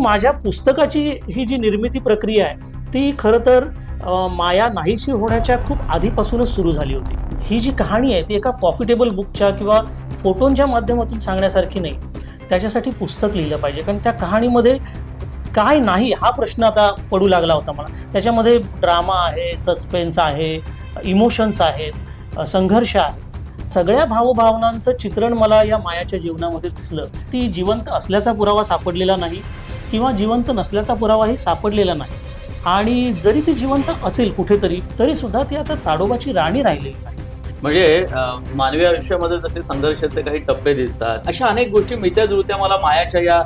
माझ्या पुस्तकाची ही जी निर्मिती प्रक्रिया आहे ती खरं तर माया नाहीशी होण्याच्या खूप आधीपासूनच सुरू झाली होती. ही जी कहाणी आहे ती एका प्रॉफिटेबल बुकच्या किंवा फोटोंच्या माध्यमातून सांगण्यासारखी नाही. त्याच्यासाठी पुस्तक लिहिलं पाहिजे. कारण त्या कहाणीमध्ये काय नाही हा प्रश्न आता पडू लागला होता मला. त्याच्यामध्ये ड्रामा आहे सस्पेन्स आहे इमोशन्स आहेत संघर्ष आहे सगळ्या भावभावनांचं चित्रण मला या मायाच्या जीवनामध्ये दिसलं. ती जिवंत असल्याचा पुरावा सापडलेला नाही. किंवा जिवंत नसल्याचा पुरावाही सापडलेला नाही. आणि जरी ती जिवंत असेल कुठेतरी तरी सुद्धा ती आता ताडोबाची राणी राहिलेली नाही. म्हणजे मानवी आयुष्यामध्ये जसे संघर्षाचे काही टप्पे दिसतात. अशा अनेक गोष्टी मिळत्या जुळत्या मला मायाच्या या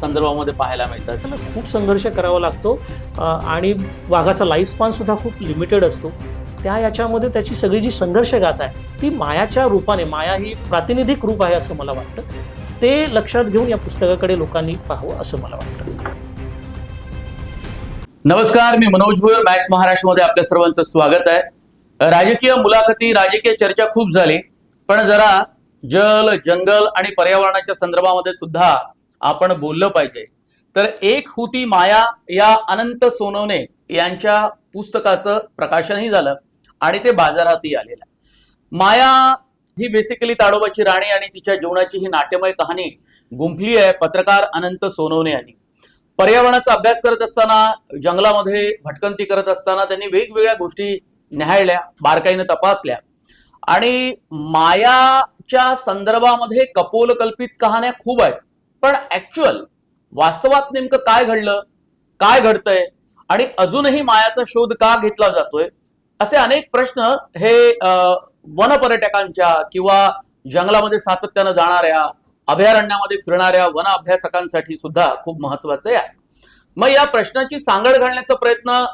संदर्भामध्ये पाहायला मिळतात. त्याला खूप संघर्ष करावा लागतो. आणि वाघाचा लाईफ स्पॅन सुद्धा खूप लिमिटेड असतो. त्या याच्यामध्ये त्याची सगळी जी संघर्ष गाथा आहे ती मायाच्या रूपाने माया ही प्रातिनिधिक रूप आहे असं मला वाटतं. ते लक्षात घेऊन या पुस्तकाकडे लोकांनी पाहावं असं मला वाटतं. नमस्कार मी मनोज भुयर मॅक्स महाराष्ट्रमध्ये आपल्या सर्वांचं स्वागत आहे. राजकीय मुलाखती राजकीय चर्चा खूप झाली पण जरा जल जंगल आणि पर्यावरणाच्या संदर्भामध्ये सुद्धा आपण बोललं पाहिजे. तर एक होती माया या अनंत सोनवणे यांच्या पुस्तकाचं प्रकाशनही झालं आणि ते बाजारातही आलेलं आहे. माया ही बेसिकली ताडोबाची राणी आणि तिच्या जीवनाची ही नाट्यमय कहाणी गुंफली आहे. पत्रकार अनंत सोनवणे यांनी. पर्यावरणाचा अभ्यास करत असताना जंगलामध्ये भटकंती करत असताना त्यांनी वेगवेगळ्या गोष्टी न्याहाळल्या बारकाईनं तपासल्या. आणि मायाच्या संदर्भामध्ये कपोलकल्पित कहाण्या खूप आहेत. पण ऍक्च्युअल वास्तवात नेमकं काय घडलं? काय घडतंय? आणि अजूनही मायाचा शोध का घेतला जातोय? असे अनेक प्रश्न हे अं, वनपर्यटकांच्या किंवा जंगलामध्ये सातत्यानं जाणाऱ्या अभयारण्यामध्ये फिरणाऱ्या वन अभ्यासकांसाठी सुद्धा खूप महत्त्वाचे आहे. मग या प्रश्नाची सांगड घालण्याचा प्रयत्न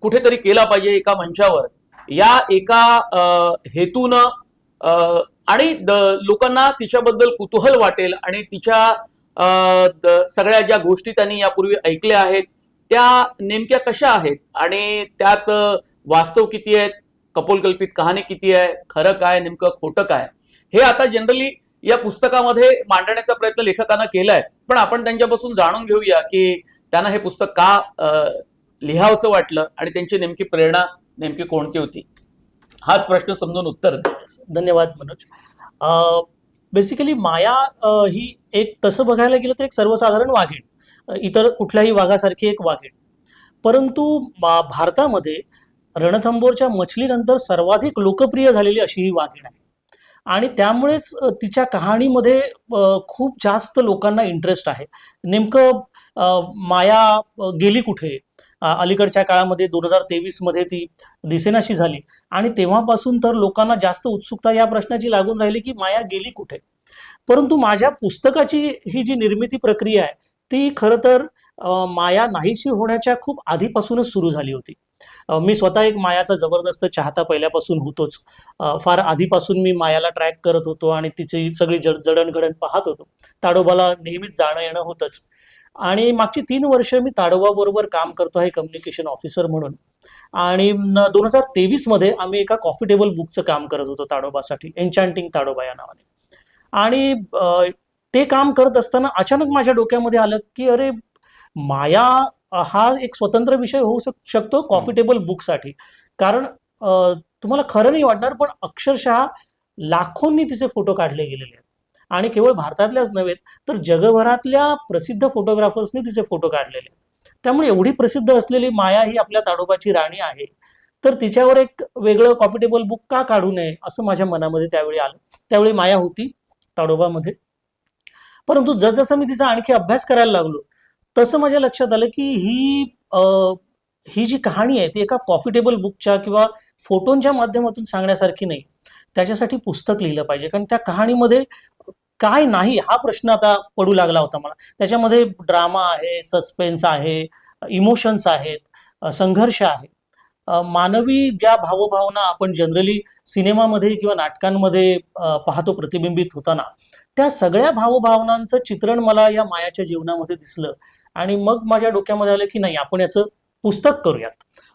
कुठेतरी केला पाहिजे एका मंचावर? या एका अं, हेतूनं अं, आणि लोकांना तिच्याबद्दल कुतूहल वाटेल आणि तिच्या द- सगळ्या ज्या गोष्टी त्यांनी यापूर्वी ऐकल्या आहेत त्या नेमक्या कशा आहेत? आणि त्यात वास्तव किती आहेत? कपोलकल्पित कहाणी किती आहे खरं काय नेमकं खोटं काय? हे आता जनरली या पुस्तकामध्ये मांडण्याचा प्रयत्न लेखकांना केलाय. पण आपण त्यांच्यापासून जाणून घेऊया की त्यांना हे पुस्तक का लिहावंसं वाटलं आणि त्यांची नेमकी प्रेरणा नेमकी कोणती होती? हाच प्रश्न समजून उत्तर धन्यवाद मनोज. बेसिकली माया ही एक तसं बघायला गेलं तर एक सर्वसाधारण वाघीण. इतर कुठल्याही वाघासारखी एक वाघीण. परंतु भारतामध्ये रणथंबोरच्या मछलीनंतर सर्वाधिक लोकप्रिय झालेली अशी ही वाघीण आहे. आणि त्यामुळेच तिच्या कहाणीमध्ये खूप जास्त लोकांना इंटरेस्ट आहे. नेमकं माया गेली कुठे? अलीकडच्या काळामध्ये दोन हजार तेवीसमध्ये ती दिसेनाशी झाली. आणि तेव्हापासून तर लोकांना जास्त उत्सुकता या प्रश्नाची लागून राहिली की माया गेली कुठे? परंतु माझ्या पुस्तकाची ही जी निर्मिती प्रक्रिया आहे ती खरं तर माया नाहीशी होण्याच्या खूप आधीपासूनच सुरू झाली होती. मी स्वतः एक मायाचा जबरदस्त चाहता पहिल्यापासून होतोच. फार आधीपासून मी मायाला ट्रॅक करत होतो आणि तिची सगळी जड जडणघडण पाहत होतो. ताडोबाला नेहमीच जाणं येणं होतंच. आणि मागची तीन वर्ष मी ताडोबाबरोबर काम करतो आहे कम्युनिकेशन ऑफिसर म्हणून. आणि दोन हजार तेवीसमध्ये आम्ही एका कॉफी टेबल बुकचं काम करत होतो ताडोबासाठी एन्चांटिंग ताडोबा या नावाने. आणि ते काम करत असताना अचानक माझ्या डोक्यामध्ये आलं की अरे माया हा एक स्वतंत्र विषय होऊ शकतो कॉफी टेबल बुकसाठी. कारण तुम्हाला खरं नाही वाटणार पण अक्षरशः लाखोंनी तिचे फोटो काढले गेलेले आहेत. आणि केवळ भारतातल्याच नव्हे तर जगभरातल्या प्रसिद्ध फोटोग्राफर्सनी तिचे फोटो काढलेले आहेत. त्यामुळे एवढी प्रसिद्ध असलेली माया ही आपल्या ताडोबाची राणी आहे. तर तिच्यावर एक वेगळं कॉफी टेबल बुक का काढू नये असं माझ्या मनामध्ये त्यावेळी आलं. त्यावेळी माया होती ताडोबामध्ये. परंतु जसजसं मी तिचा आणखी अभ्यास करायला लागलो तसं माझ्या लक्षात आलं की ही ही जी कहाणी आहे ती एका कॉफी टेबल बुकच्या किंवा फोटोंच्या माध्यमातून सांगण्यासारखी नाही. त्याच्यासाठी पुस्तक लिहिलं पाहिजे. कारण त्या कहाणीमध्ये काय नाही हा प्रश्न आता पडू लागला होता मला. त्याच्यामध्ये ड्रामा आहे सस्पेन्स आहे इमोशन्स आहेत संघर्ष आहे मानवी ज्या भावभावना आपण जनरली सिनेमामध्ये किंवा नाटकांमध्ये पाहतो प्रतिबिंबित होताना त्या सगळ्या भावभावनांचं चित्रण मला या मायाच्या जीवनामध्ये दिसलं. आणि मग माझ्या डोक्यामध्ये आलं की नाही आपण याचं पुस्तक करूयात.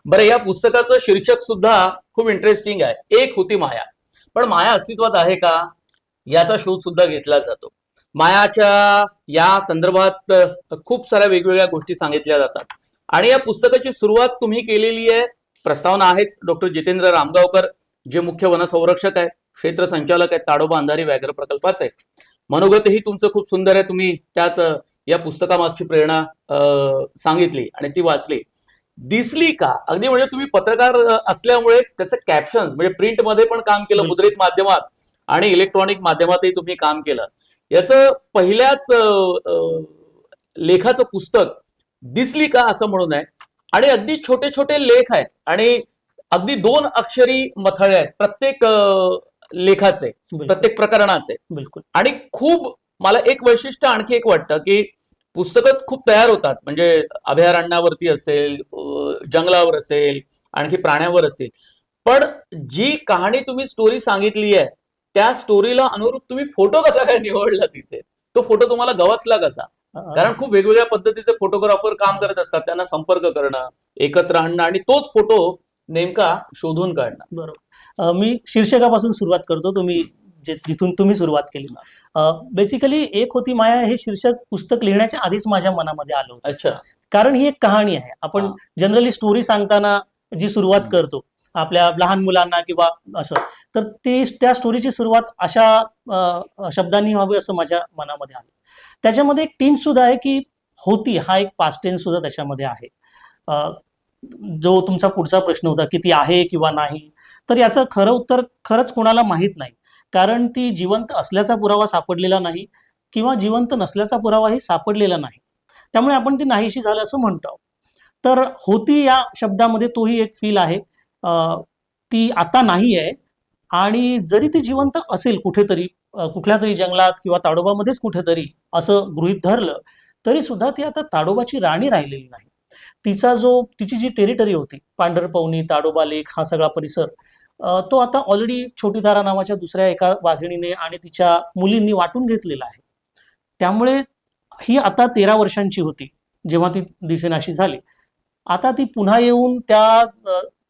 बरं या पुस्तकाचं शीर्षक सुद्धा खूप इंटरेस्टिंग आहे. एक होती माया. पण माया अस्तित्वात आहे का? याचा शोध सुद्धा घेतला जातो. मायाच्या या संदर्भात खूप साऱ्या वेगवेगळ्या गोष्टी सांगितल्या जातात. आणि या पुस्तकाची सुरुवात तुम्ही केलेली आहे प्रस्तावना आहेच. डॉक्टर जितेंद्र रामगावकर जे मुख्य वनसंरक्षक आहे क्षेत्र संचालक आहेत ताडोबा अंधारी व्याघ्र प्रकल्पाचे. मनोगतही तुमचं खूप सुंदर आहे. तुम्ही त्यात या पुस्तकामागची प्रेरणा सांगितली आणि ती वाचली. दिसली का? अगदी म्हणजे तुम्ही पत्रकार असल्यामुळे त्याचं कॅप्शन म्हणजे प्रिंटमध्ये पण काम केलं. मुद्रित माध्यमात आणि इलेक्ट्रॉनिक माध्यमातही तुम्ही काम केलं. याचं पहिल्याच लेखाचं पुस्तक दिसली का असं म्हणून आहे आणि अगदी छोटे छोटे लेख आहेत आणि अगदी दोन अक्षरी मथळे आहेत. प्रत्येक लेखाचे प्रत्येक प्रकरणाचे. बिलकुल. आणि खूप मला एक वैशिष्ट्य आणखी एक वाटतं की पुस्तकं खूप तयार होतात. म्हणजे अभयारण्यावरती असेल जंगलावर असेल आणखी प्राण्यावर असतील. पण जी कहाणी तुम्ही स्टोरी सांगितली आहे त्या स्टोरीला अनुरूप तुम्ही फोटो कसा काय निवडला तिथे? तो फोटो तुम्हाला गवसला कसा? कारण खूप वेगवेगळ्या पद्धतीचे फोटोग्राफर काम करत असतात. त्यांना संपर्क करणं एकत्र आणणं आणि तोच फोटो नेमका शोधून काढणं. बरोबर. मी शीर्षकापासून सुरुवात करतो. तुम्ही जे जिथून तुम्ही सुरुवात केली. बेसिकली एक होती माया हे शीर्षक पुस्तक लिहिण्याच्या आधीच माझ्या मनामध्ये आलं होतं. अच्छा. कारण ही एक कहाणी आहे. आपण. जनरली स्टोरी सांगताना जी सुरुवात. करतो आपल्या लहान मुलांना किंवा असं तर ती त्या स्टोरीची सुरुवात अशा शब्दांनी व्हावी असं माझ्या मनामध्ये आलं. त्याच्यामध्ये एक टीन सुद्धा आहे की होती. हा एक पास्ट टेन्स सुद्धा त्याच्यामध्ये आहे. जो तुमचा पुढचा प्रश्न होता की ती आहे किंवा नाही. तर याचं खरं उत्तर खरंच कोणाला माहीत नाही. कारण ती जिवंत असल्याचा पुरावा सापडलेला नाही किंवा जिवंत नसल्याचा पुरावाही सापडलेला नाही. त्यामुळे आपण ती नाहीशी झालं असं म्हणतो. तर होती या शब्दामध्ये तोही एक फील आहे. ती आता नाही आहे आणि जरी ती जिवंत असेल कुठेतरी कुठल्या तरी जंगलात किंवा ताडोबामध्येच कुठेतरी असं गृहीत धरलं तरी सुद्धा ती आता ताडोबाची राणी राहिलेली नाही. तिचा जो तिची जी टेरिटरी होती पांढरपवनी ताडोबा लेक हा सगळा परिसर तो आता ऑलरेडी छोटीदारा नावाच्या दुसऱ्या एका वाघिणीने आणि तिच्या मुलींनी वाटून घेतलेला आहे. त्यामुळे ही आता तेरा वर्षांची होती जेव्हा ती दिसेनाशी झाली. आता ती पुन्हा येऊन त्या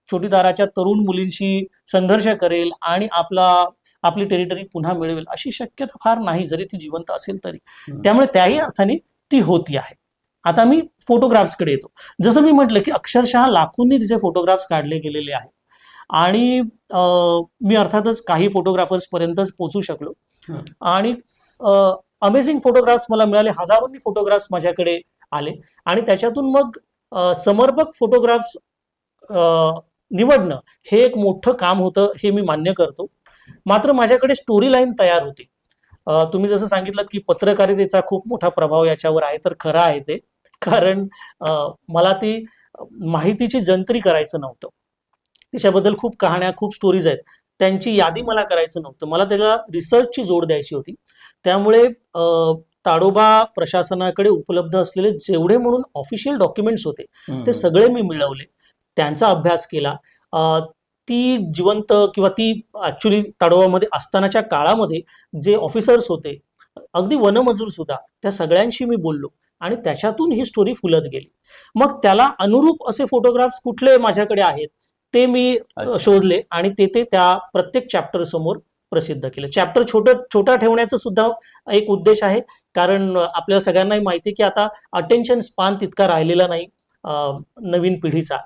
छोटीदाराच्या तरुण मुलींशी संघर्ष करेल आणि आपला आपली टेरिटरी पुन्हा मिळवेल अशी शक्यता फार नाही जरी ती जिवंत असेल तरी. त्यामुळे त्याही अर्थाने ती होती आहे. आता मी फोटोग्राफ्सकडे येतो. जसं मी म्हटलं की अक्षरशः लाखोंनी तिचे फोटोग्राफ्स काढले गेलेले आहेत. आणि मी अर्थातच काही फोटोग्राफर्स पर्यंतच पोहोचू शकलो. आणि अमेझिंग फोटोग्राफ्स मला मिळाले. हजारोंनी फोटोग्राफ्स माझ्याकडे आले. आणि त्याच्यातून मग समर्पक फोटोग्राफ्स निवडणं हे एक मोठं काम होतं हे मी मान्य करतो. मात्र माझ्याकडे स्टोरी लाईन तयार होती. तुम्ही जसं सांगितलं की पत्रकारितेचा खूप मोठा प्रभाव याच्यावर आहे तर खरं आहे ते. कारण मला ती माहितीची जंत्री करायचं नव्हतं. तिच्याबद्दल खूप कहाण्या खूप स्टोरीज आहेत. त्यांची यादी मला करायचं नव्हतं. मला त्याला रिसर्चची जोड द्यायची होती. त्यामुळे ताडोबा प्रशासनाकडे उपलब्ध असलेले जेवढे म्हणून ऑफिशियल डॉक्युमेंट्स होते ते सगळे मी मिळवले. त्यांचा अभ्यास केला. ती जिवंत किंवा ती ऍक्च्युली ताडोबामध्ये असतानाच्या काळामध्ये जे ऑफिसर्स होते अगदी वनमजूर सुद्धा त्या सगळ्यांशी मी बोललो आणि त्याच्यातून ही स्टोरी फुलत गेली. मग त्याला अनुरूप असे फोटोग्राफ्स कुठले माझ्याकडे आहेत? ते मी. शोधले आणि ते ते त्या प्रत्येक चॅप्टर समोर प्रसिद्ध केलं. चॅप्टर छोटं छोटा ठेवण्याचं सुद्धा एक उद्देश आहे. कारण अ, आपल्याला सगळ्यांनाही माहिती की आता अटेन्शन स्पान तितका राहिलेला नाही नवीन पिढीचा.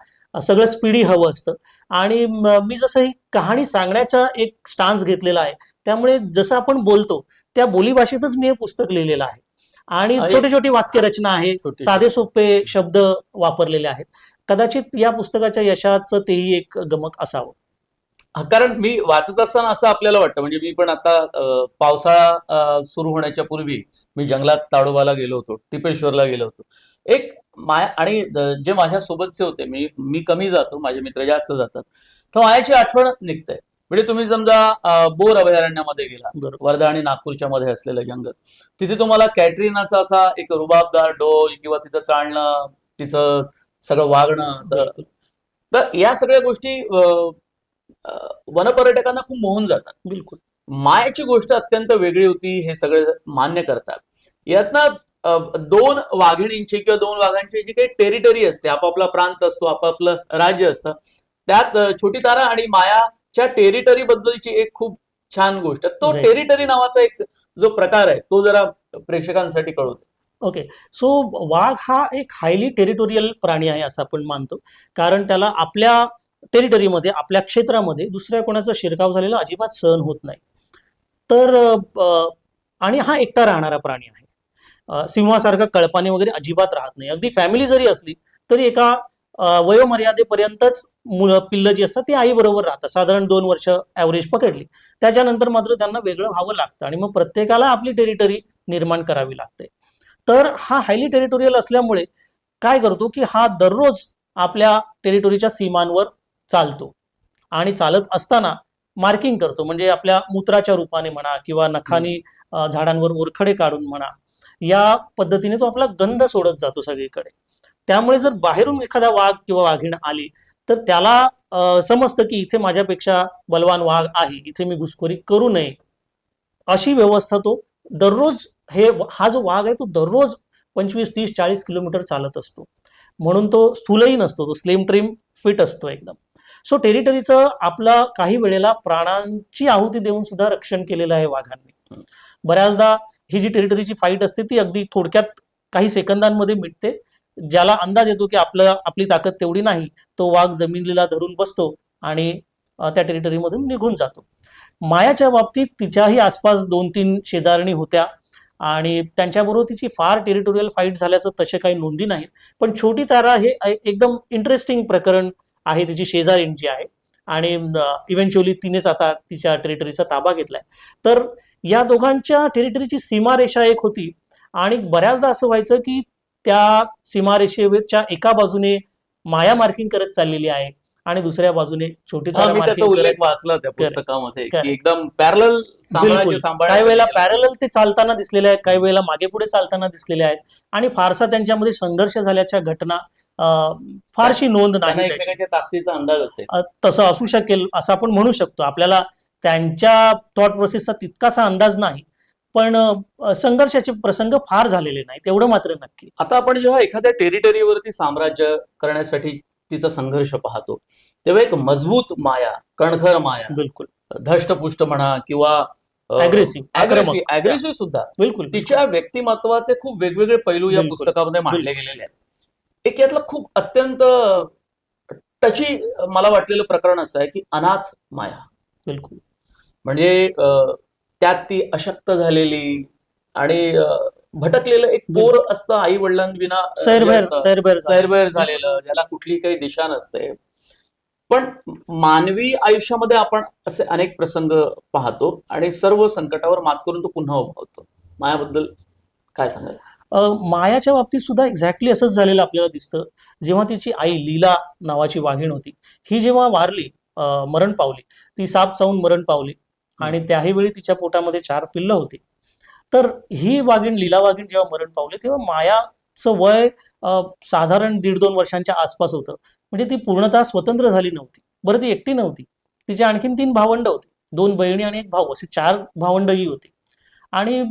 सगळं स्पीडी हवं असतं. आणि म- जसं ही कहाणी सांगण्याचा एक स्टान्स घेतलेला आहे त्यामुळे जसं आपण बोलतो त्या बोलीभाषेतच मी हे पुस्तक लिहिलेलं आहे. आणि. छोटी छोटी वाक्यरचना आहे साधे सोपे शब्द वापरलेले आहेत. कदाचित या पुस्तकाच्या यशाचं तेही एक गमक असावं. कारण मी वाचत असताना असं आपल्याला वाटतं म्हणजे मी पण आता पावसाळा सुरू होण्याच्या पूर्वी मी जंगलात ताडोबाला गेलो होतो टिपेश्वरला गेलो होतो. एक माया आणि जे माझ्या सोबतचे होते मी मी कमी जातो माझे मित्र जास्त जातात तर मायाची आठवण निघते. म्हणजे तुम्ही समजा बोर अभयारण्यामध्ये गेला वर्धा आणि नागपूरच्या मध्ये असलेलं जंगल तिथे तुम्हाला कॅटरीनाचा असा एक रुबाबदार डोल किंवा तिचं चालणं तिचं सगळं वागणं बिलकुल. तर या सगळ्या गोष्टी वनपर्यटकांना खूप मोहून जातात बिलकुल मायाची गोष्ट अत्यंत वेगळी होती हे सगळे मान्य करतात यातनं दोन वाघिणींची किंवा दोन वाघांची जी काही टेरिटरी असते आपापला प्रांत असतो आपापलं राज्य असतं त्यात छोटी तारा आणि मायाच्या टेरिटरी बद्दलची एक खूप छान गोष्ट तो. टेरिटरी नावाचा एक जो प्रकार आहे तो जरा प्रेक्षकांसाठी कळू दे. ओके सो वाघ हा एक हायली टेरिटोरियल प्राणी आहे असं आपण मानतो. कारण त्याला आपल्या टेरिटरीमध्ये आपल्या क्षेत्रामध्ये दुसऱ्या कोणाचा शिरकाव झालेला अजिबात सहन होत नाही. तर आणि हा एकटा राहणारा प्राणी आहे. सिंहासारखा कळपाने वगैरे अजिबात राहत नाही. अगदी फॅमिली जरी असली तरी एका वयोमर्यादेपर्यंतच मुलं पिल्लं जी असतात ती आईबरोबर राहतात. साधारण दोन वर्ष ॲव्हरेज पकडली. त्याच्यानंतर मात्र त्यांना वेगळं व्हावं लागतं आणि मग प्रत्येकाला आपली टेरिटरी निर्माण करावी लागते. तर हा हायली टेरिटोरियल असल्यामुळे काय करतो की हा दररोज आपल्या टेरिटोरीच्या सीमांवर चालतो. आणि चालत असताना मार्किंग करतो. म्हणजे आपल्या मूत्राच्या रूपाने म्हणा किंवा नखानी झाडांवर ओरखडे काढून म्हणा या पद्धतीने तो आपला गंध सोडत जातो सगळीकडे. त्यामुळे जर बाहेरून एखादा वाघ किंवा वाघीण आली तर त्याला समजतं की इथे माझ्यापेक्षा बलवान वाघ आहे इथे मी घुसखोरी करू नये. अशी व्यवस्था तो दररोज हे हा जो वाघ आहे तो दररोज पंचवीस तीस चाळीस किलोमीटर चालत असतो. म्हणून तो स्थूलही नसतो तो स्लिम ट्रिम फिट असतो एकदम. सो टेरिटरीचं आपला काही वेळेला प्राणांची आहुती देऊन सुद्धा रक्षण केलेलं आहे वाघांनी. बऱ्याचदा ही जी टेरिटरीची फाईट असते ती अगदी थोडक्यात काही सेकंदांमध्ये मिटते. ज्याला अंदाज येतो की आपलं आपली ताकद तेवढी नाही तो वाघ जमिनीला धरून बसतो आणि त्या टेरिटरीमधून निघून जातो. मायाच्या बाबतीत तिच्याही आसपास दोन तीन शेजारणी होत्या. आणि त्यांच्याबरोबर तिची फार टेरिटोरियल फाईट झाल्याचं तसे काही नोंदी नाहीत. पण छोटी तारा हे एकदम इंटरेस्टिंग प्रकरण आहे तिची शेजारीण जी आहे. आणि इव्हेंच्युअली तिनेच आता तिच्या टेरिटरीचा ताबा घेतलाय. तर या दोघांच्या टेरिटरीची सीमारेषा एक होती. आणि बऱ्याचदा असं व्हायचं की त्या सीमारेषेच्या एका बाजूने माया मार्किंग करत चाललेली आहे. आणि दुसऱ्या बाजूने छोटी मी त्याचा उल्लेख वाचला त्या Correct. पुस्तकामध्ये की Correct. एकदम पॅरल काही वेळेला पॅरल ते चालताना दिसलेले आहेत काही वेळेला मागे पुढे चालताना दिसलेले आहेत. आणि फारसा त्यांच्यामध्ये संघर्ष झाल्याच्या घटना फारशी नोंद नाही ताकदीचा अंदाज असेल. तसं असू शकेल असं आपण म्हणू शकतो. आपल्याला त्यांच्या थॉट प्रोसेसचा तितकासा अंदाज नाही. पण संघर्षाचे प्रसंग फार झालेले नाहीत तेवढं मात्र नक्की. आता आपण जेव्हा एखाद्या टेरिटरीवरती साम्राज्य करण्यासाठी तिचा संघर्ष पाहतो. तेव्हा एक मजबूत माया कणखर माया बिलकुल. धष्टपुष्ट म्हणा किंवा. अग्रेसिव्ह सुद्धा. बिलकुल तिच्या व्यक्तिमत्वाचे खूप वेगवेगळे पैलू या. पुस्तकामध्ये मांडले गेलेले आहेत. एक यातलं खूप अत्यंत टची मला वाटलेलं प्रकरण असं आहे की अनाथ माया. बिलकुल. म्हणजे त्यात ती अशक्त झालेली आणि भटकलेलं एक पोर असतं आई वडिलांविना सैरभैर. सैरभैर सैरभैर झालेलं ज्याला कुठली काही दिशा नसते. पण मानवी आयुष्यामध्ये आपण असे अनेक प्रसंग पाहतो आणि सर्व संकटावर मात करून तो पुन्हा उभा होतो. मायाबद्दल काय सांगाल? मायाच्या बाबतीत सुद्धा एक्झॅक्टली असंच झालेलं आपल्याला दिसतं. जेव्हा तिची आई लीला नावाची वाघीण होती ही जेव्हा वारली मरण पावली ती साप चावून मरण पावली आणि त्याही वेळी तिच्या पोटामध्ये चार पिल्लं होती. तर ही वाघीण लीला वाघीण जेव्हा मरण पावले तेव्हा मायाचं वय साधारण दीड दोन वर्षांच्या आसपास होतं. म्हणजे ती पूर्णतः स्वतंत्र झाली नव्हती. बरं ती एकटी नव्हती. तिचे आणखीन तीन भावंड होते. दोन बहिणी आणि एक भाऊ. असे चार भावंडही होते. आणि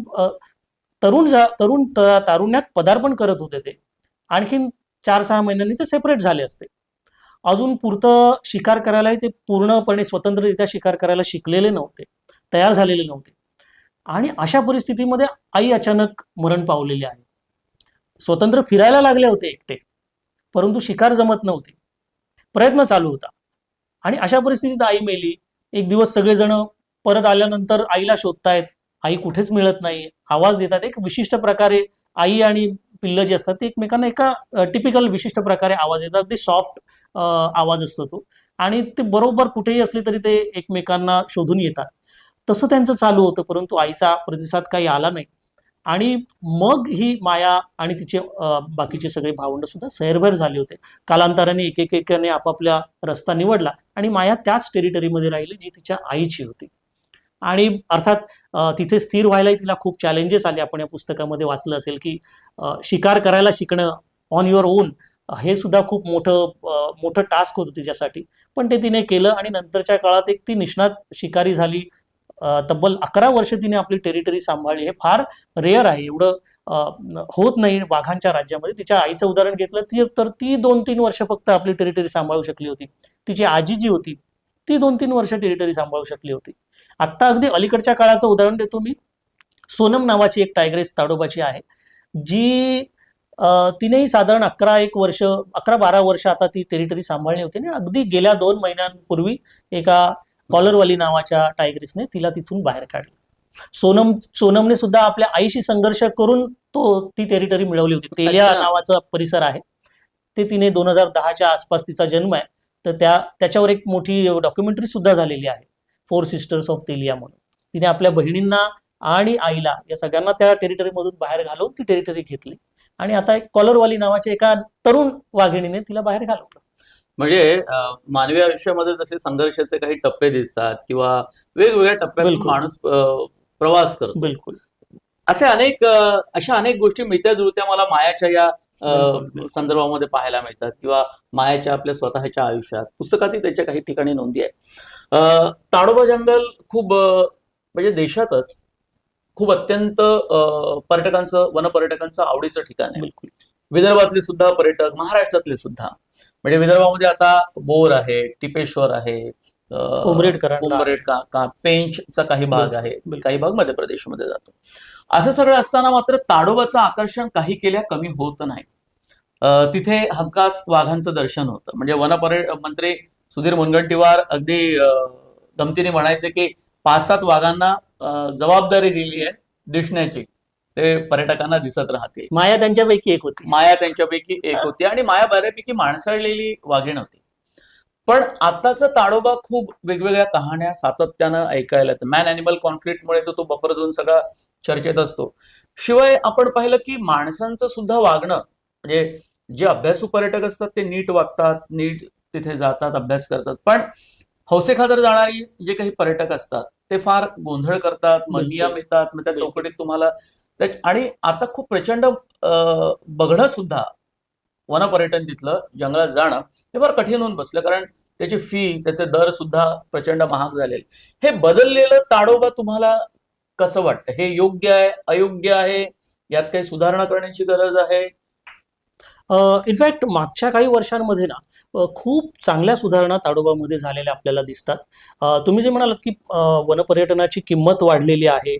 तरुण तरुण तारुण्यात पदार्पण करत होते ते. आणखीन चार सहा महिन्यांनी ते सेपरेट झाले असते. अजून पुरतं शिकार करायलाही ते पूर्णपणे स्वतंत्ररित्या शिकार करायला शिकलेले नव्हते. तयार झालेले नव्हते. आणि अशा परिस्थितीमध्ये आई अचानक मरण पावलेली आहे. स्वतंत्र फिरायला लागले होते एकटे परंतु शिकार जमत नव्हते. प्रयत्न चालू होता. आणि अशा परिस्थितीत आई मेली. एक दिवस सगळेजण परत आल्यानंतर आईला शोधतायत आई कुठेच मिळत नाही आवाज देतात. एक विशिष्ट प्रकारे आई आणि पिल्लं जी असतात ते एकमेकांना एका टिपिकल विशिष्ट प्रकारे आवाज येतात अगदी सॉफ्ट आवाज असतो तो. आणि ते बरोबर कुठेही असले तरी ते एकमेकांना शोधून येतात. तसं त्यांचं चालू होतं परंतु आईचा प्रतिसाद काही आला नाही. आणि मग ही माया आणि तिचे बाकीचे सगळे भावंड सुद्धा सैरभैर झाले होते. कालांतराने एक एक एकाने आपापल्या रस्ता निवडला आणि माया त्याच टेरिटरीमध्ये राहिली जी तिच्या आईची होती. आणि अर्थात तिथे स्थिर व्हायलाही तिला खूप चॅलेंजेस आले. आपण या पुस्तकामध्ये वाचलं असेल की शिकार करायला शिकणं ऑन युअर ओन हे सुद्धा खूप मोठं मोठं टास्क होतं तिच्यासाठी. पण ते तिने केलं आणि नंतरच्या काळात एक ती निष्णात शिकारी झाली. तब्बल अकरा वर्ष तिने आपली टेरिटरी सांभाळली. हे फार रेअर आहे. एवढं होत नाही वाघांच्या राज्यामध्ये. तिच्या आईचं उदाहरण घेतलं ती तर ती दोन तीन वर्ष फक्त आपली टेरिटरी सांभाळू शकली होती. तिची आजी जी होती ती दोन तीन वर्ष टेरिटरी सांभाळू शकली होती. आत्ता अगदी अलीकडच्या काळाचं उदाहरण देतो मी. सोनम नावाची एक टायग्रेस ताडोबाची आहे जी तिनेही साधारण अकरा एक वर्ष अकरा बारा वर्ष आता ती टेरिटरी सांभाळली होती. आणि अगदी गेल्या दोन महिन्यांपूर्वी एका कॉलरवाली नावाच्या टायग्रेसने तिला तिथून बाहेर काढलं. सोनम सोनमने सुद्धा आपल्या आईशी संघर्ष करून तो ती टेरिटरी मिळवली होती. तेलिया. नावाचा परिसर आहे. ते तिने दोन हजार दहाच्या आसपास तिचा जन्म आहे. तर त्या त्याच्यावर एक मोठी डॉक्युमेंटरी सुद्धा झालेली आहे. फोर सिस्टर्स ऑफ तेलिया म्हणून. तिने आपल्या बहिणींना आणि आईला या सगळ्यांना त्या टेरिटरीमधून बाहेर घालून ती टेरिटरी घेतली. आणि आता एक कॉलरवाली नावाच्या एका तरुण वाघिणीने तिला बाहेर घालवलं. म्हणजे मानवी आयुष्यामध्ये जसे संघर्षाचे काही टप्पे दिसतात किंवा वेगवेगळ्या टप्प्यातून बिलकुल. माणूस प्रवास करतो. बिलकुल. असे अनेक अशा अनेक गोष्टी मिळत्या जुळत्या मला मायाच्या या. संदर्भामध्ये पाहायला मिळतात किंवा मायाच्या आपल्या स्वतःच्या आयुष्यात. पुस्तकातही त्याच्या काही ठिकाणी नोंदी आहे ताडोबा जंगल खूप म्हणजे देशातच खूप अत्यंत पर्यटकांचं वनपर्यटकांचं आवडीचं ठिकाण आहे. बिलकुल. विदर्भातले सुद्धा पर्यटक महाराष्ट्रातले सुद्धा. म्हणजे विदर्भामध्ये आता बोर आहे टिपेश्वर आहे का का पेंचचा काही भाग आहे. काही भाग मध्य प्रदेशमध्ये जातो. असं सगळं असताना मात्र ताडोबाचं आकर्षण काही केल्या कमी होत नाही. तिथे हमखास वाघांचं दर्शन होतं. म्हणजे वनपर्य मंत्री सुधीर मुनगंटीवार अगदी गमतीने म्हणायचे की पाच सात वाघांना जबाबदारी दिली आहे दिसण्याची. ते पर्यटकांना दिसत राहतील. माया त्यांच्यापैकी एक होती. माया त्यांच्यापैकी एक होती आणि माया बऱ्यापैकी माणसाळलेली वाघीण होती. पण आताचा ताडोबा खूप वेगवेगळ्या कहाण्या सातत्यानं ऐकायला येतं. मॅन अॅनिमल कॉन्फ्लिक्टमुळे तर तो बफर झोन सगळा चर्चेत असतो. शिवाय आपण पाहिलं की माणसांचं सुद्धा वागणं म्हणजे जे अभ्यासू पर्यटक असतात ते नीट वागतात नीट तिथे जातात अभ्यास करतात. पण हौसेखातर जाणारी जे काही पर्यटक असतात ते फार गोंधळ करतात मग. नियम येतात मग त्या. चौकटीत तुम्हाला त्या- आणि आता खूप प्रचंड बघणं सुद्धा वनपर्यटन तिथलं जंगलात जाणं हे फार कठीण होऊन बसलं. कारण त्याची फी त्याचे दर सुद्धा प्रचंड महाग झालेले. हे बदललेलं ताडोबा तुम्हाला कसं वाटतं? हे योग्य आहे अयोग्य आहे? यात काही सुधारणा करण्याची गरज आहे? इनफॅक्ट मागच्या काही वर्षांमध्ये ना खूप चांगल्या सुधारणा ताडोबामध्ये झालेल्या आपल्याला दिसतात. तुम्ही जे म्हणालात की वनपर्यटनाची किंमत वाढलेली आहे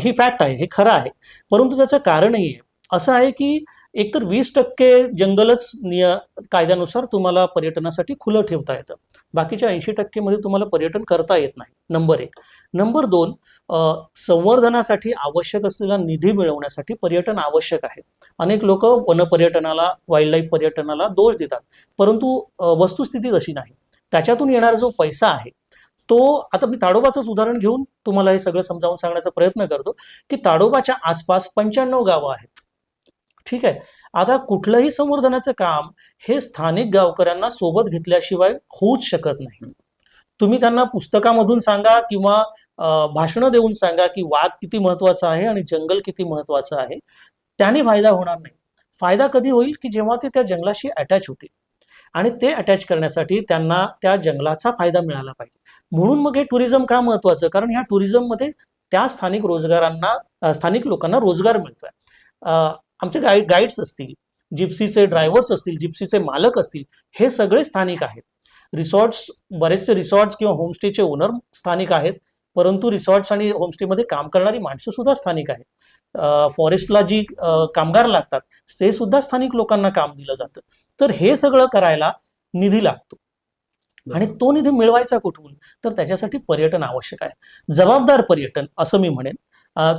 ही फॅक्ट आहे हे खरं आहे. परंतु त्याचं कारणही आहे. असं आहे की एकतर वीस टक्के जंगलच निय कायद्यानुसार तुम्हाला पर्यटनासाठी खुलं ठेवता येतं. बाकीच्या ऐंशी टक्केमध्ये तुम्हाला पर्यटन करता येत नाही. नंबर एक. नंबर दोन संवर्धनासाठी आवश्यक असलेला निधी मिळवण्यासाठी पर्यटन आवश्यक आहे. अनेक लोक वनपर्यटनाला वाईल्ड लाईफ पर्यटनाला दोष देतात. परंतु वस्तुस्थिती तशी नाही. त्याच्यातून येणारा जो पैसा आहे तो आता मी ताडोबाचंच उदाहरण घेऊन तुम्हाला हे सगळं समजावून सांगण्याचा प्रयत्न करतो की ताडोबाच्या आसपास पंच्याण्णव गावं आहेत. ठीक आहे? आता कुठलंही संवर्धनाचं काम हे स्थानिक गावकऱ्यांना सोबत घेतल्याशिवाय होऊच शकत नाही. तुम्ही त्यांना पुस्तकामधून सांगा किंवा भाषणं देऊन सांगा की वाघ किती महत्त्वाचा आहे आणि जंगल किती महत्वाचं आहे त्याने फायदा होणार नाही. फायदा कधी होईल की जेव्हा ते त्या जंगलाशी अटॅच होतील. आणि ते अटॅच करण्यासाठी त्यांना त्या जंगलाचा फायदा मिळाला पाहिजे. म्हणून मग हे टुरिझम का महत्वाचं कारण ह्या टुरिझममध्ये त्या स्थानिक रोजगारांना स्थानिक लोकांना रोजगार मिळतोय. आमचे गाईड गाईड्स असतील जिप्सीचे ड्रायव्हर्स असतील जिप्सीचे मालक असतील हे सगळे स्थानिक आहेत. रिसॉर्ट्स बरेचसे रिसॉर्ट्स किंवा होमस्टेचे ओनर स्थानिक आहेत परंतु रिसॉर्ट्स आणि होमस्टेमध्ये काम करणारी माणसं सुद्धा स्थानिक आहेत. फॉरेस्टला जी कामगार लागतात ते सुद्धा स्थानिक लोकांना काम दिलं जातं. तर हे सगळं करायला निधी लागतो. आणि तो निधी मिळवायचा कुठून? तर त्याच्यासाठी पर्यटन आवश्यक आहे. जबाबदार पर्यटन असं मी म्हणेन.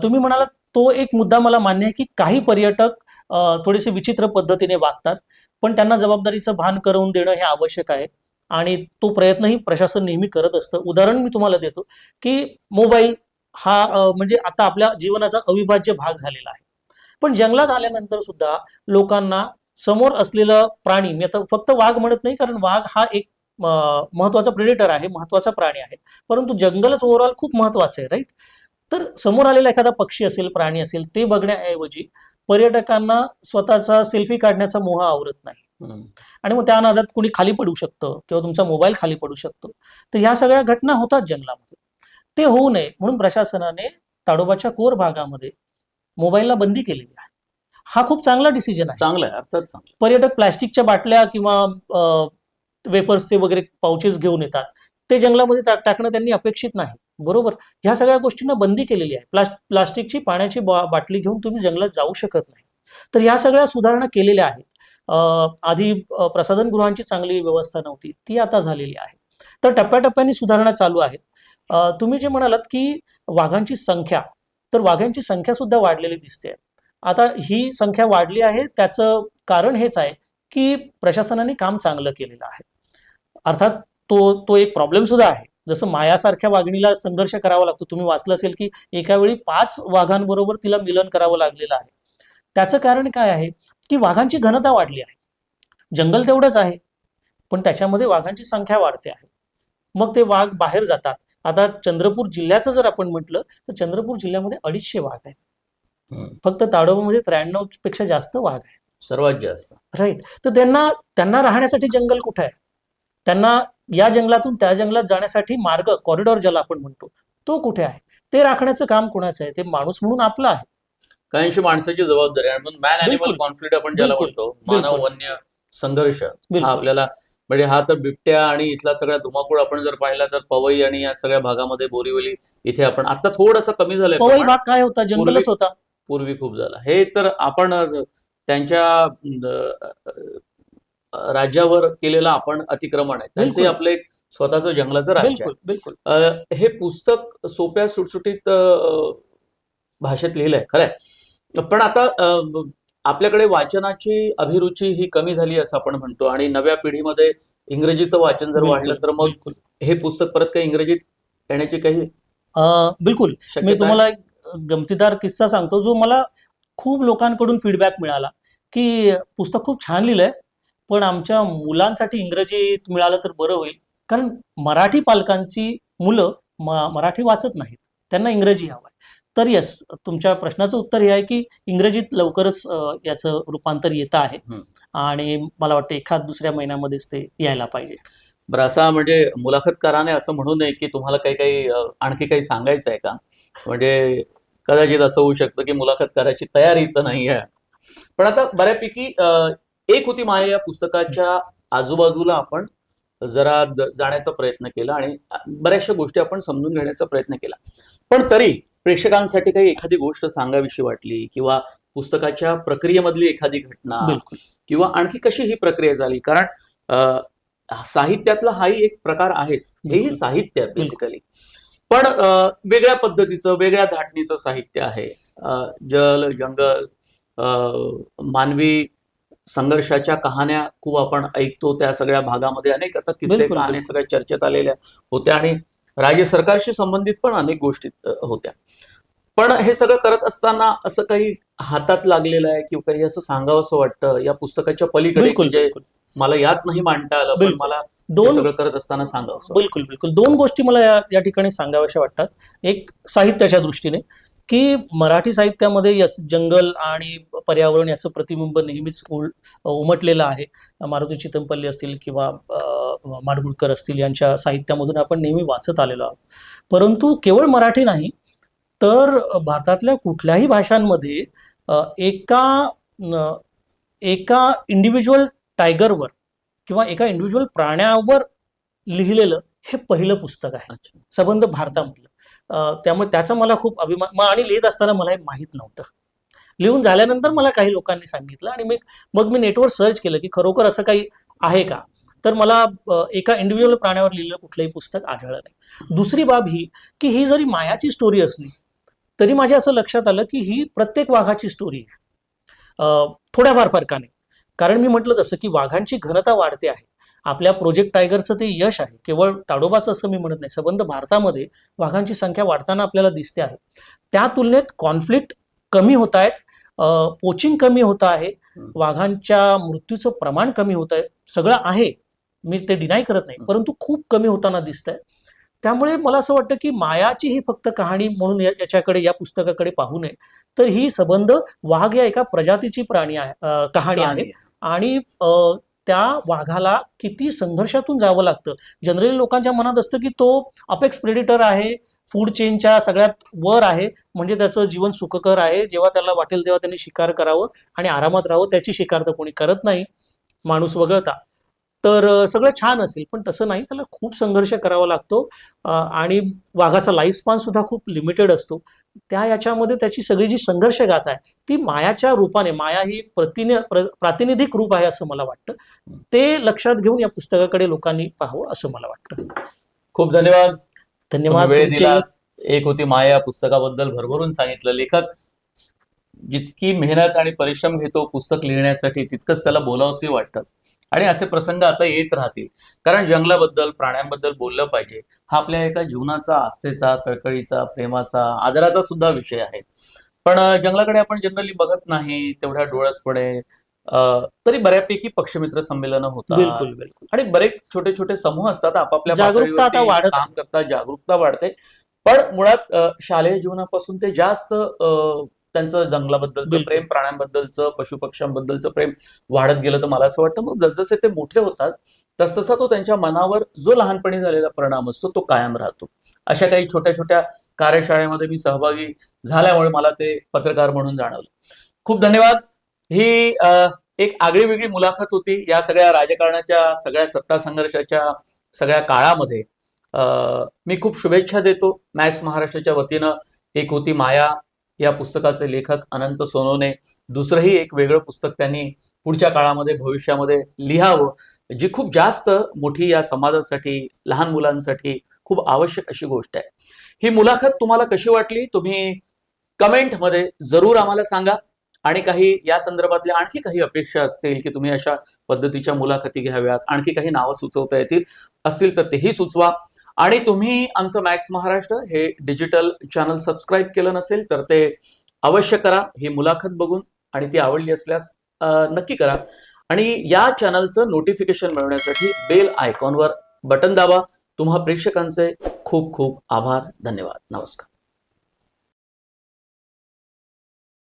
तुम्ही म्हणालात तो एक मुद्दा मला मान्य आहे की काही पर्यटक थोडेसे विचित्र पद्धतीने वागतात पण त्यांना जबाबदारीचं भान करून देणं हे आवश्यक आहे. आणि तो प्रयत्नही प्रशासन नेहमी करत असतं. उदाहरण मी तुम्हाला देतो की मोबाईल हा म्हणजे आता आपल्या जीवनाचा अविभाज्य भाग झालेला आहे. पण जंगलात आल्यानंतर सुद्धा लोकांना समोर असलेलं प्राणी मी आता फक्त वाघ म्हणत नाही कारण वाघ हा एक महत्त्वाचा प्रेडेटर आहे महत्त्वाचा प्राणी आहे. परंतु जंगलच ओव्हरऑल खूप महत्वाचं आहे राईट तर समोर आलेला एखादा पक्षी असेल प्राणी असेल ते बघण्याऐवजी पर्यटकांना स्वतःचा सेल्फी काढण्याचा मोह आवरत नाही. आणि मग त्या नादात कुणी खाली पडू शकतं किंवा तुमचा मोबाईल खाली पडू शकतो. तर ह्या सगळ्या घटना होतात जंगलामध्ये. ते होऊ नये म्हणून प्रशासनाने ताडोबाच्या कोर भागामध्ये मोबाईलला बंदी केलेली आहे. हा खूप चांगला डिसिजन आहे. चांगलं आहे अर्थात. पर्यटक प्लॅस्टिकच्या बाटल्या किंवा वेपर्सचे वगैरे पाउचेस घेऊन येतात. ते जंगलामध्ये टाक- टाकणं त्यांनी अपेक्षित नाही. बरोबर. ह्या सगळ्या गोष्टींना बंदी केलेली आहे. प्लास्ट प्लास्टिकची पाण्याची बा- बाटली घेऊन तुम्ही जंगलात जाऊ शकत नाही. तर ह्या सगळ्या सुधारणा केलेल्या आहेत. आधी प्रसाधनगृहांची चांगली व्यवस्था नव्हती. ती आता झालेली आहे. तर टप्प्याटप्प्याने सुधारणा चालू आहेत. तुम्ही जे म्हणालात की वाघांची संख्या तर वाघांची संख्या सुद्धा वाढलेली दिसते. आता ही संख्या वाढली आहे. त्याचं कारण हेच आहे की प्रशासनाने काम चांगलं केलेलं आहे. अर्थात तो तो एक प्रॉब्लेम सुद्धा आहे. जसं मायासारख्या वाघिणीला संघर्ष करावा लागतो. तुम्ही वाचलं असेल की एका वेळी पाच वाघांबरोबर तिला मिलन करावं लागलेलं आहे. त्याचं कारण काय आहे? की वाघांची घनता वाढली आहे. जंगल तेवढंच आहे पण त्याच्यामध्ये वाघांची संख्या वाढते आहे. मग ते वाघ बाहेर जातात. आता चंद्रपूर जिल्ह्याचं जर आपण म्हटलं तर चंद्रपूर जिल्ह्यामध्ये अडीचशे वाघ आहेत. फक्त ताडोबामध्ये त्र्याण्णवपेक्षा जास्त वाघ आहेत. सर्वात जास्त. राईट. तर त्यांना त्यांना राहण्यासाठी जंगल कुठे आहे? त्यांना या जंगलातून त्या जंगलात जाण्यासाठी मार्ग कॉरिडॉर ज्याला आपण म्हणतो तो कुठे आहे? ते राखण्याचं काम कुणाचं आहे? ते माणूस म्हणून आपलं आहे. काहींशी माणसाची जबाबदारी आहे. म्हणून मॅन अॅनिमल. कॉन्फ्लिक्ट आपण ज्याला. म्हणतो मानव. वन्य संघर्ष. हा आपल्याला म्हणजे हा तर बिबट्या आणि इथला सगळा धुमाकूळ आपण जर पाहिला तर पवई आणि या सगळ्या भागामध्ये बोरिवली इथे आपण आता थोडंसं कमी झालंय पवई. भाग काय होता? जंगलच होता. पूर्वी खूप झाला. हे तर आपण त्यांच्या राज्यावर केलेलं आपण अतिक्रमण आहे. त्यांचे. आपलं एक स्वतःचं जंगलाचं राज्य आहे. बिलकुल हे पुस्तक सोप्या सुटसुटीत भाषेत लिहिलंय खरंय. पण आता आपल्याकडे वाचनाची अभिरुची ही कमी झाली असं आपण म्हणतो आणि नव्या पिढीमध्ये इंग्रजीचं वाचन जर वाढलं तर मग हे पुस्तक परत काही इंग्रजीत येण्याची काही बिलकुल. मी? तुम्हाला एक गमतीदार किस्सा सांगतो जो मला खूप लोकांकडून फीडबॅक मिळाला की पुस्तक खूप छान लिहिलंय पण आमच्या मुलांसाठी इंग्रजीत मिळालं तर बरं होईल. कारण मराठी पालकांची मुलं मराठी वाचत नाहीत. त्यांना इंग्रजी हवं आहे तर येस तुमच्या प्रश्नाचं उत्तर हे आहे की इंग्रजीत लवकरच याचं रूपांतर येतं आहे. आणि मला वाटतं एखाद दुसऱ्या महिन्यामध्येच ते यायला पाहिजे. बरं असा म्हणजे मुलाखतकाराने असं म्हणू नये की तुम्हाला काही काही आणखी काही सांगायचं आहे का? म्हणजे कदाचित असं होऊ शकतं की मुलाखतकाराची तयारीच नाही आहे. पण आता बऱ्यापैकी एक होती माया या पुस्तकाच्या आजूबाजूला आपण जरा जाण्याचा प्रयत्न केला आणि बऱ्याचशा गोष्टी आपण समजून घेण्याचा प्रयत्न केला. पण तरी प्रेक्षकांसाठी काही एखादी गोष्ट सांगावीशी वाटली किंवा पुस्तकाच्या प्रक्रियेमधली एखादी घटना किंवा आणखी कशी ही प्रक्रिया झाली? कारण साहित्यातला हाही एक प्रकार आहेच. हेही. साहित्य आहे बेसिकली पण वेगळ्या पद्धतीचं वेगळ्या धाटणीचं साहित्य आहे. जल जंगल अ, मानवी संघर्षाच्या कहाण्या खूप आपण ऐकतो त्या सगळ्या भागामध्ये. अनेक आता किस्से कहाण्या. सगळ्या चर्चेत आलेल्या होत्या आणि राज्य सरकारशी संबंधित पण अनेक गोष्टी होत्या. पण हे सगळं करत असताना असं काही हातात लागलेलं आहे किंवा काही असं सांगावं असं वाटतं? या पुस्तकाच्या पलीकडे म्हणजे मला यात नाही मांडता आलं पण. मला दोन सगळं करत असताना सांगावं बिलकुल बिलकुल. दोन गोष्टी मला या या ठिकाणी सांगाव्याशा वाटतात. एक साहित्याच्या दृष्टीने. की मराठी साहित्यामध्ये यस जंगल आणि पर्यावरण याचं प्रतिबिंब नेहमीच उल- उमटलेलं आहे. मारुती चितमपल्ली असतील किंवा माडगुळकर असतील यांच्या साहित्यामधून आपण नेहमी वाचत आलेलो आहोत. परंतु केवळ मराठी नाही तर भारतातल्या कुठल्याही भाषांमध्ये एका एका इंडिव्हिज्युअल टायगरवर किंवा एका इंडिव्हिज्युअल प्राण्यावर लिहिलेलं हे पहिलं पुस्तक आहे. संबंध भारतामधलं. त्यामुळे त्याचा मला खूप अभिमान मग आणि लिहित असताना मला हे माहीत नव्हतं. लिहून झाल्यानंतर मला काही लोकांनी सांगितलं आणि मी मग मी नेटवर सर्च केलं की खरोखर असं काही आहे का? तर मला एका इंडिव्हिज्युअल प्राण्यावर लिहिलेलं कुठलंही पुस्तक आढळलं नाही. दुसरी बाब ही की ही जरी मायाची स्टोरी असली तरी माझ्या असं लक्षात आलं की ही प्रत्येक वाघाची स्टोरी आहे. थोड्याफार फरकाने. कारण मी म्हटलं तसं की वाघांची घनता वाढते आहे. आपल्या प्रोजेक्ट टायगरचं ते यश आहे केवळ ताडोबाचं असं मी म्हणत नाही संबंध भारतामध्ये वाघांची संख्या वाढताना आपल्याला दिसते आहे त्या तुलनेत कॉन्फ्लिक्ट कमी होत आहेत पोचिंग कमी होत आहे. वाघांच्या मृत्यूचं प्रमाण कमी होत आहे सगळं आहे मी ते डिनाय करत नाही. परंतु खूप कमी होताना दिसत आहे त्यामुळे मला असं वाटतं की मायाची ही फक्त कहाणी म्हणून याच्याकडे या पुस्तकाकडे पाहू नये तर ही संबंध वाघ या एका प्रजातीची प्राणी आहे कहाणी आहे. आणि त्या वाघाला किती संघर्षातून जावं लागतं? जनरली लोकांच्या मनात असतं की तो अपेक्स प्रेडिटर आहे फूड चेनच्या सगळ्यात वर आहे म्हणजे त्याचं जीवन सुखकर आहे जेव्हा त्याला वाटेल तेव्हा त्यांनी शिकार करावं आणि आरामात राहावं त्याची शिकार तर कोणी करत नाही. माणूस वगळता. तर सगळं छान असेल पण तसं नाही. त्याला खूप संघर्ष करावा लागतो. आणि वाघाचा लाईफ स्पॅन सुद्धा खूप लिमिटेड असतो. त्या याच्यामध्ये त्याची सगळी जी संघर्ष गाथा आहे ती मायाच्या रूपाने माया ही एक प्रतिनि प्र- प्रातिनिधिक रूप आहे असं मला वाटतं. ते लक्षात घेऊन या पुस्तकाकडे लोकांनी पाहावं असं मला वाटतं. खूप धन्यवाद. धन्यवाद एक होती माया या पुस्तकाबद्दल भरभरून सांगितलं. लेखक जितकी मेहनत आणि परिश्रम घेतो पुस्तक लिहिण्यासाठी तितकंच त्याला बोलावंसही वाटतं. आणि असे प्रसंग आता येत राहतील. कारण जंगलाबद्दल प्राण्यांबद्दल बोललं पाहिजे. हा आपल्या एका जीवनाचा आस्थेचा कळकळीचा प्रेमाचा आदराचा सुद्धा विषय आहे. पण जंगलाकडे आपण जनरली बघत नाही तेवढ्या डोळसपणे तरी बऱ्यापैकी पक्षमित्र संमेलनं होतात. बिलकुल बिलकुल. आणि बरेच छोटे छोटे समूह असतात आपापल्या जागरूकता आता वाढत काम करतात जागरूकता वाढते. पण मुळात शालेय जीवनापासून ते जास्त त्यांचं जंगलाबद्दलचं. प्रेम प्राण्यांबद्दलचं पशुपक्ष्यांबद्दलचं प्रेम वाढत गेलं तर मला असं वाटतं. मग जसजसे ते मोठे होतात तसतसा तो त्यांच्या मनावर जो लहानपणी झालेला परिणाम असतो तो कायम राहतो. अशा काही छोट्या छोट्या कार्यशाळेमध्ये मी सहभागी झाल्यामुळे मला ते पत्रकार म्हणून जाणवलं. खूप धन्यवाद. ही एक आगळी वेगळी मुलाखत होती. या सगळ्या राजकारणाच्या सगळ्या सत्ता संघर्षाच्या सगळ्या काळामध्ये मी खूप शुभेच्छा देतो. मॅक्स महाराष्ट्राच्या वतीनं एक होती माया. या पुस्तकाचे लेखक अनंत सोनोने दुसरंही एक वेगळं पुस्तक त्यांनी पुढच्या काळामध्ये भविष्यामध्ये लिहावं जी खूप जास्त मोठी या समाजासाठी लहान मुलांसाठी खूप आवश्यक अशी गोष्ट आहे. ही मुलाखत तुम्हाला कशी वाटली? तुम्ही कमेंटमध्ये जरूर आम्हाला सांगा. आणि काही या संदर्भातल्या आणखी काही अपेक्षा असतील की तुम्ही अशा पद्धतीच्या मुलाखती घ्याव्यात आणखी काही नावं सुचवता येतील असतील तर तेही सुचवा. आणि तुम्ही आमचं मॅक्स महाराष्ट्र हे डिजिटल चॅनल सबस्क्राईब केलं नसेल तर ते अवश्य करा. ही मुलाखत बघून आणि ती आवडली असल्यास नक्की करा. आणि या चॅनलचं नोटिफिकेशन मिळवण्यासाठी बेल आयकॉनवर बटन दाबा. तुम्हा प्रेक्षकांचे खूप खूप आभार धन्यवाद. नमस्कार.